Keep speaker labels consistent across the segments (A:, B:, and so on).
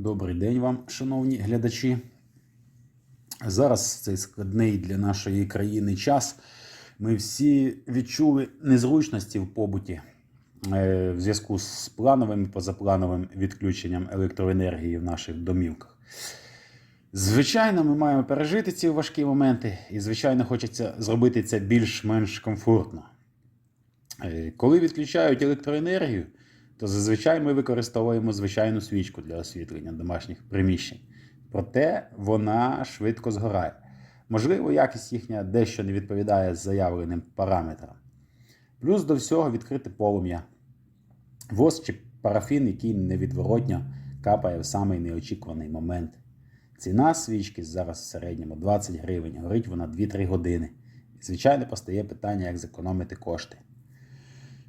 A: Добрий день вам, шановні глядачі. Зараз цей складний для нашої країни час. Ми всі відчули незручності в побуті е, в зв'язку з плановим і позаплановим відключенням електроенергії в наших домівках. Звичайно, ми маємо пережити ці важкі моменти, і, звичайно, хочеться зробити це більш-менш комфортно. Е, Коли відключають електроенергію, то зазвичай ми використовуємо звичайну свічку для освітлення домашніх приміщень. Проте вона швидко згорає. Можливо, якість їхня дещо не відповідає заявленим параметрам. Плюс до всього відкрите полум'я. Воск чи парафін, який невідворотньо капає в самий неочікуваний момент. Ціна свічки зараз в середньому 20 гривень, горить вона 2-3 години. І, звичайно, постає питання, як зекономити кошти.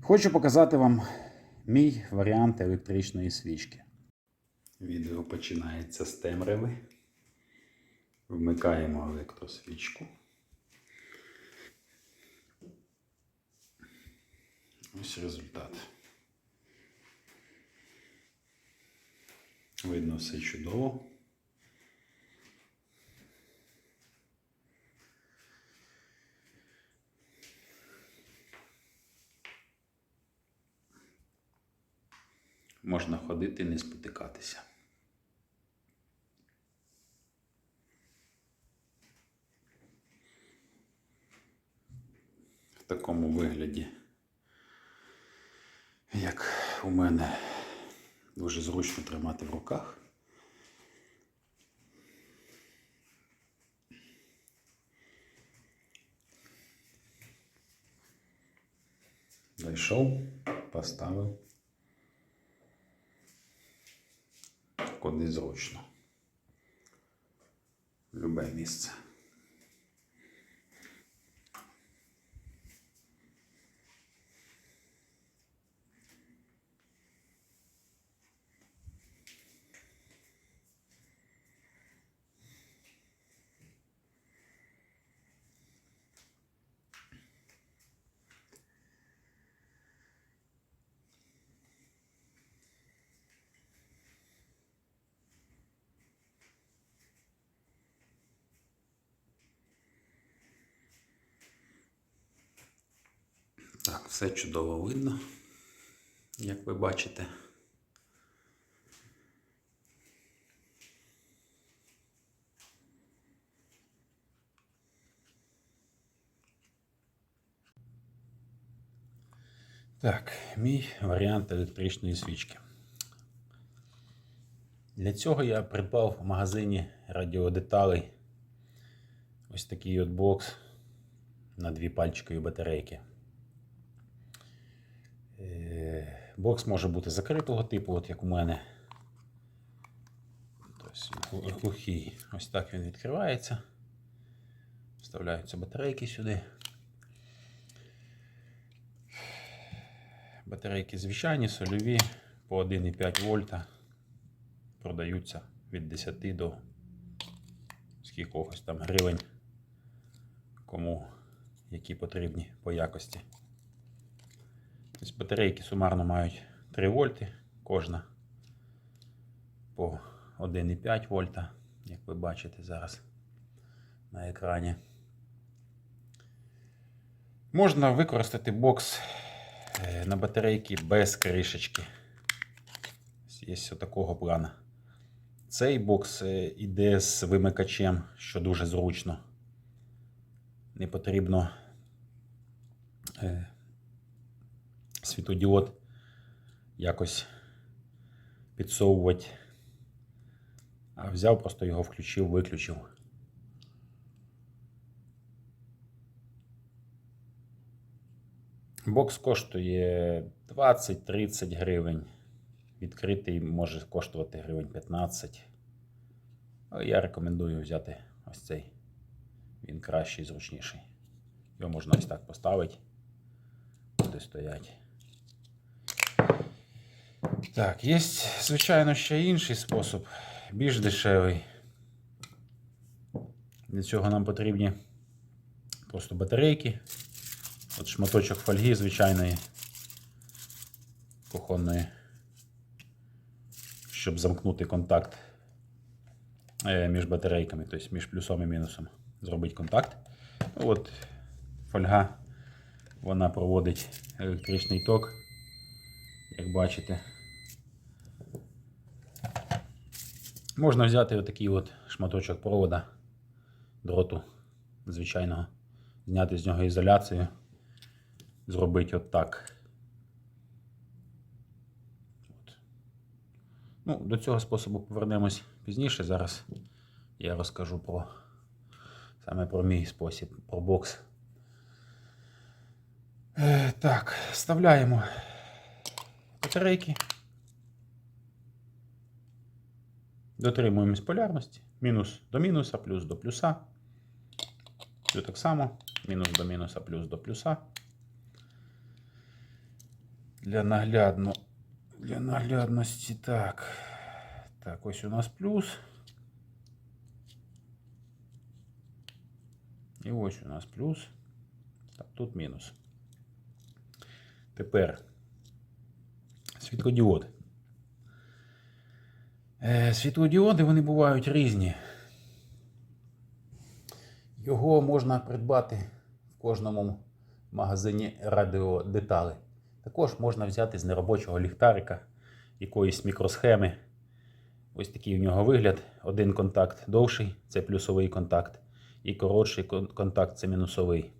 A: Хочу показати вам мій варіант електричної свічки. Відео починається з темряви. Вмикаємо електросвічку. Ось результат. Видно все чудово. Можна ходити, не спотикатися. В такому вигляді, як у мене дуже зручно тримати в руках. Зайшов, поставив. Куди зручно. Любе місце. Так, все чудово видно, як ви бачите. Так, мій варіант електричної свічки. Для цього я придбав в магазині радіодеталей ось такий от бокс на дві пальчикові батарейки. Е, Бокс може бути закритого типу, от як у мене. Тобто глухий. Ось так він відкривається. Вставляються батарейки сюди. Батарейки звичайні, сольові по 1,5 вольта. Продаються від 10 до скількохось там гривень, кому які потрібні по якості. Тобто батарейки сумарно мають 3 вольти кожна по 1,5 вольта, як ви бачите зараз на екрані. Можна використати бокс е, на батарейки без кришечки. Є ось такого плана. Цей бокс е, іде з вимикачем, що дуже зручно. Не потрібно е, світодіод якось підсовувати. А взяв, просто його включив, виключив. Бокс коштує 20-30 гривень. Відкритий може коштувати гривень 15. Але я рекомендую взяти ось цей. Він кращий, зручніший. Його можна ось так поставити. Буде стоять. Так, є, звичайно, ще інший спосіб, більш дешевий. Для цього нам потрібні просто батарейки. От шматочок фольги звичайної кухонної. щоб замкнути контакт е, між батарейками, тобто між плюсом і мінусом. Зробити контакт. От фольга вона проводить електричний ток, як бачите. Можна взяти отакий от шматочок провода дроту звичайного, зняти з нього ізоляцію, зробити от так. От. Ну, до цього способу повернемось пізніше. Зараз я розкажу про саме про мій спосіб, про бокс. Е, так, вставляємо батарейки. Дотримуємось полярності. Мінус до мінуса, плюс до плюса. Тут так само. Мінус до мінуса, плюс до плюса. Для наглядно, для наглядності так. Так, ось у нас плюс. І ось у нас плюс. Так, тут мінус. Тепер світлодіод. Е, Світлодіоди вони бувають різні. Його можна придбати в кожному магазині радіодеталей. Також можна взяти з неробочого ліхтарика якоїсь мікросхеми. Ось такий у нього вигляд. Один контакт довший це плюсовий контакт, і коротший контакт це мінусовий.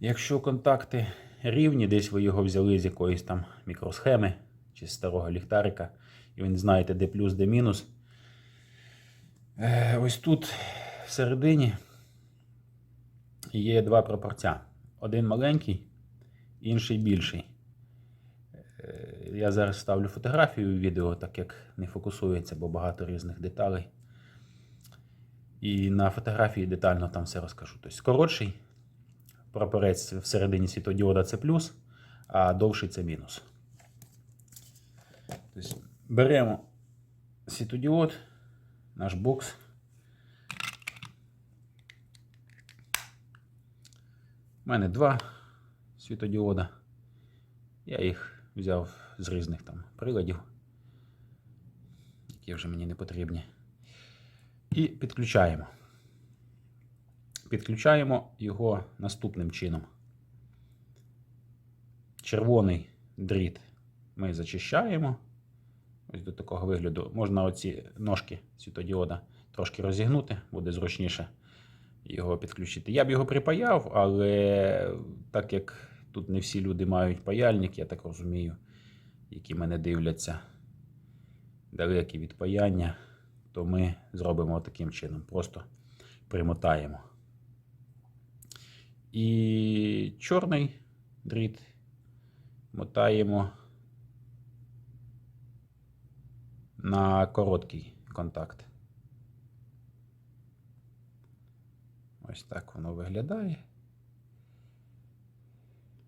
A: Якщо контакти рівні, десь ви його взяли з якоїсь там мікросхеми чи з старого ліхтарика, і ви не знаєте, де плюс, де мінус. Е, Ось тут всередині є два пропорця. Один маленький, інший більший. Е, Я зараз ставлю фотографію в відео, так як не фокусується, бо багато різних деталей. І на фотографії детально там все розкажу. Тобто коротший прапорець всередині світодіода це плюс, а довший це мінус. Тобто беремо світодіод, наш бокс. У мене два світодіода. Я їх взяв з різних там приладів, які вже мені не потрібні. І підключаємо. Підключаємо його наступним чином. Червоний дріт ми зачищаємо. Ось до такого вигляду. Можна оці ножки світодіода трошки розігнути, буде зручніше його підключити. Я б його припаяв, але так як тут не всі люди мають паяльник, я так розумію, які мене дивляться далекі від паяння, то ми зробимо таким чином. Просто примотаємо. І чорний дріт мотаємо на короткий контакт. Ось так воно виглядає.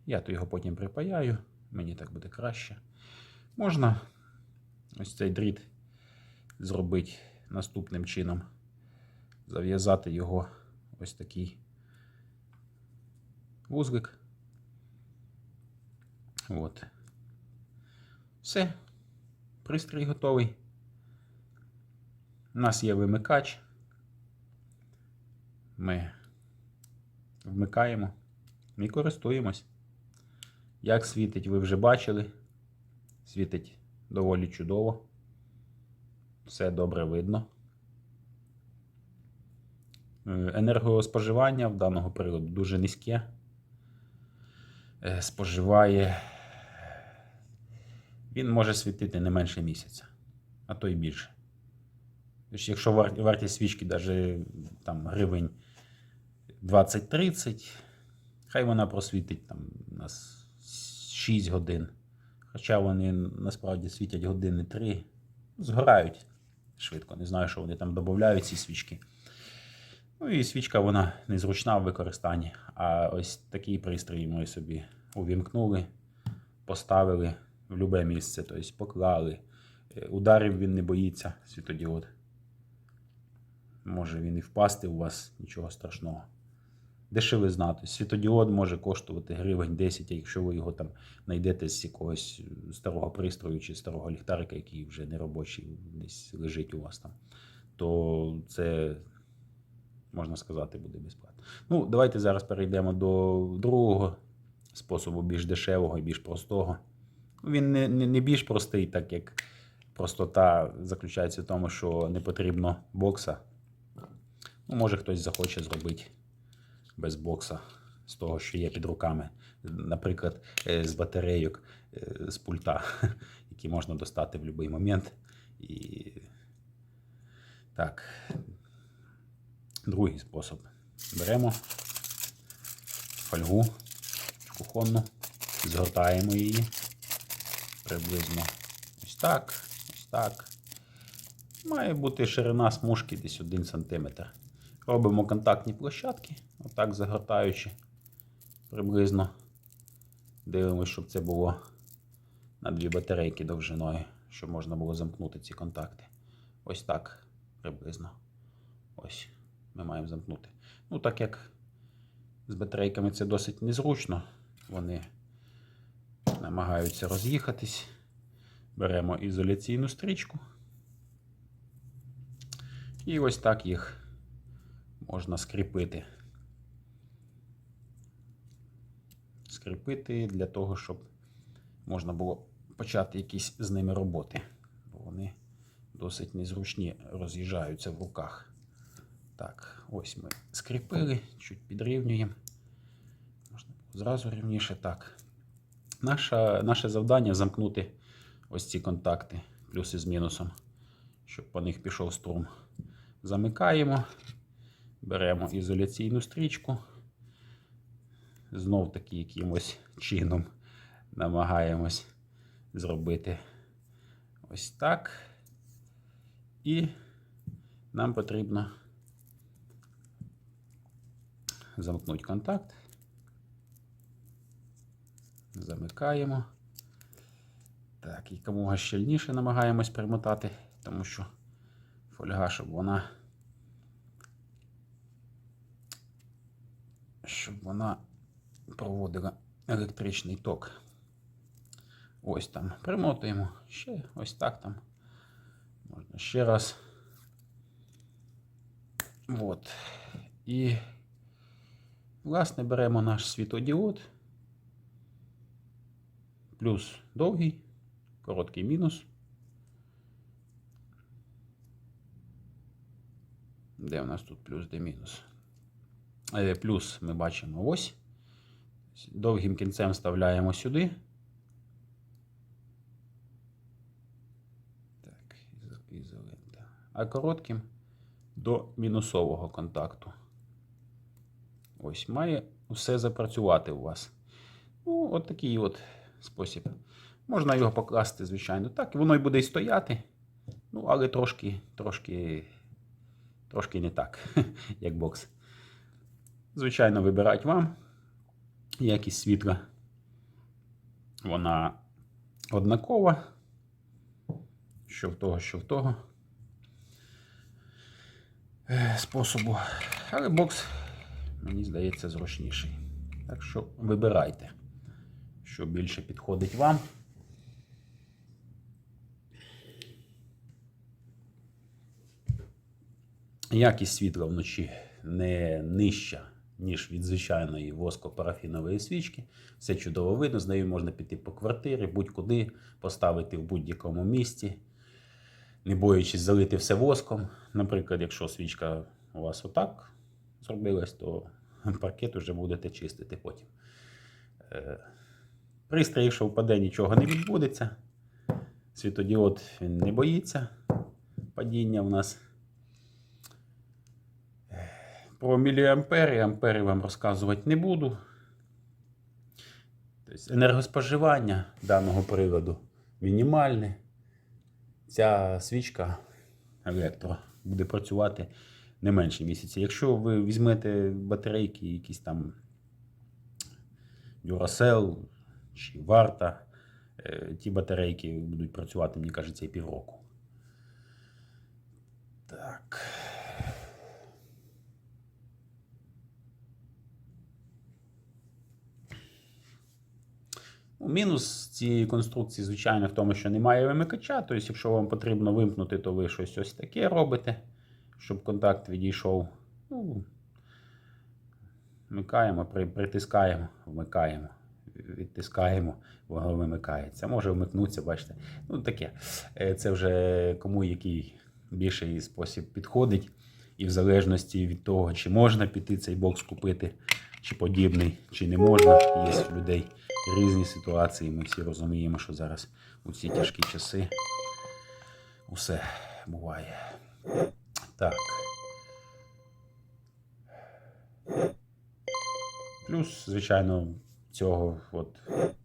A: Я то його потім припаяю, мені так буде краще. Можна ось цей дріт зробити наступним чином. Зав'язати його ось такий вузлик. От. Все. Пристрій готовий. У нас є вимикач. Ми вмикаємо і користуємось. Як світить, ви вже бачили. Світить доволі чудово. Все добре видно. Е, Енергоспоживання в даного приладу дуже низьке. Е, Споживає. Він може світити не менше місяця, а то й більше. Тобто, якщо вартість свічки навіть там гривень 20-30, хай вона просвітить там у нас 6 годин. Хоча вони насправді світять години 3, згорають швидко. Не знаю, що вони там додають ці свічки. Ну і свічка вона незручна в використанні. А ось такий пристрій ми собі увімкнули, поставили в любе місце, тобто поклали. Е, Ударів він не боїться, світодіод. Може він і впасти у вас, нічого страшного. дешевизна. Тобто світодіод може коштувати гривень 10, а якщо ви його там знайдете з якогось старого пристрою чи старого ліхтарика, який вже не робочий, десь лежить у вас там, то це, можна сказати, буде безплатно. Ну, давайте зараз перейдемо до другого способу, більш дешевого і більш простого. Він не, не, не більш простий, так як простота заключається в тому, що не потрібно бокса. Ну, може хтось захоче зробити без бокса з того, що є під руками. Наприклад, е, з батарейок, е, з пульта, які можна достати в будь-який момент. І так. Другий спосіб. Беремо фольгу кухонну, згортаємо її приблизно ось так, ось так. Має бути ширина смужки десь 1 см. Робимо контактні площадки, отак загортаючи приблизно. Дивимося, щоб це було на дві батарейки довжиною, щоб можна було замкнути ці контакти. Ось так приблизно. Ось ми маємо замкнути. Ну, так як з батарейками це досить незручно, вони намагаються роз'їхатись. Беремо ізоляційну стрічку. І ось так їх можна скріпити. Скріпити для того, щоб можна було почати якісь з ними роботи. Бо вони досить незручні, роз'їжджаються в руках. Так, ось ми скріпили, чуть підрівнюємо. Можна зразу рівніше. Так. Наша, Наше завдання замкнути ось ці контакти, плюси з мінусом, щоб по них пішов струм. Замикаємо, беремо ізоляційну стрічку. Знов таки якимось чином намагаємось зробити ось так. І нам потрібно замкнути контакт. Замикаємо. Так, і якомога щільніше намагаємось примотати, тому що фольга, щоб вона. Щоб вона проводила електричний ток. Ось там примотуємо. Ще ось так там. Можна ще раз. От. І, власне, беремо наш світодіод. Плюс довгий, короткий мінус. Де у нас тут плюс, де мінус? Е, Плюс ми бачимо ось. Довгим кінцем вставляємо сюди. Так, ізолента. А коротким до мінусового контакту. Ось, має все запрацювати у вас. Ну, от такий от спосіб. Можна його покласти, звичайно, так, воно й буде й стояти. Ну, але трошки, трошки, трошки не так, як бокс. Звичайно, вибирать вам якість світла. Вона однакова. Що в того, що в того е, способу. Але бокс, мені здається, зручніший. Так що вибирайте, що більше підходить вам. Якість світла вночі не нижча, ніж від звичайної воско-парафінової свічки. Все чудово видно, з нею можна піти по квартирі, будь-куди, поставити в будь-якому місці, не боячись залити все воском. Наприклад, якщо свічка у вас отак зробилась, то паркет вже будете чистити потім. Е, Пристрій, якщо впаде, нічого не відбудеться. Світодіод він не боїться падіння в нас. Про міліампери, ампери вам розказувати не буду. Тобто енергоспоживання даного приладу мінімальне. Ця свічка електро буде працювати не менше місяця. Якщо ви візьмете батарейки, якісь там Duracell чи Варта, е, ті батарейки будуть працювати, мені кажеться, і півроку. Так. Ну, мінус цієї конструкції, звичайно, в тому, що немає вимикача. Тобто, якщо вам потрібно вимкнути, то ви щось ось таке робите щоб контакт відійшов. Ну, вмикаємо, при, притискаємо, вмикаємо, відтискаємо, воно вимикається. Може вмикнутися, бачите. Ну, таке. Е, Це вже кому який більший спосіб підходить. І в залежності від того, чи можна піти цей бокс купити, чи подібний, чи не можна. Є в людей різні ситуації. Ми всі розуміємо, що зараз у ці тяжкі часи усе буває. Так. Плюс, звичайно, цього, от,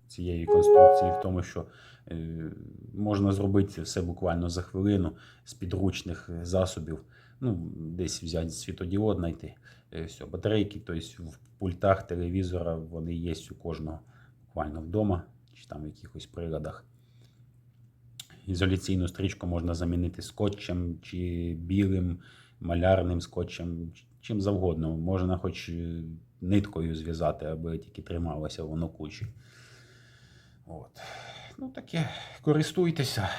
A: цієї конструкції в тому, що е, можна зробити все буквально за хвилину з підручних засобів. Ну, десь взяти світодіод, знайти. Е, все, батарейки, тобто в пультах телевізора вони є у кожного буквально вдома, чи там в якихось приладах. Ізоляційну стрічку можна замінити скотчем, чи білим малярним скотчем, чим завгодно. Можна хоч е, ниткою зв'язати, аби тільки трималося воно кучі. От. Ну таке, користуйтеся.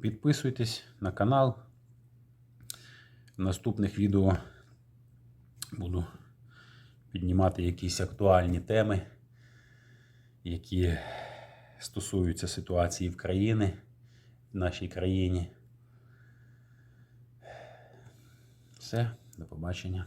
A: Підписуйтесь на канал. В наступних відео буду піднімати якісь актуальні теми, які стосуються ситуації в країни, в нашій країні. Все, до побачення.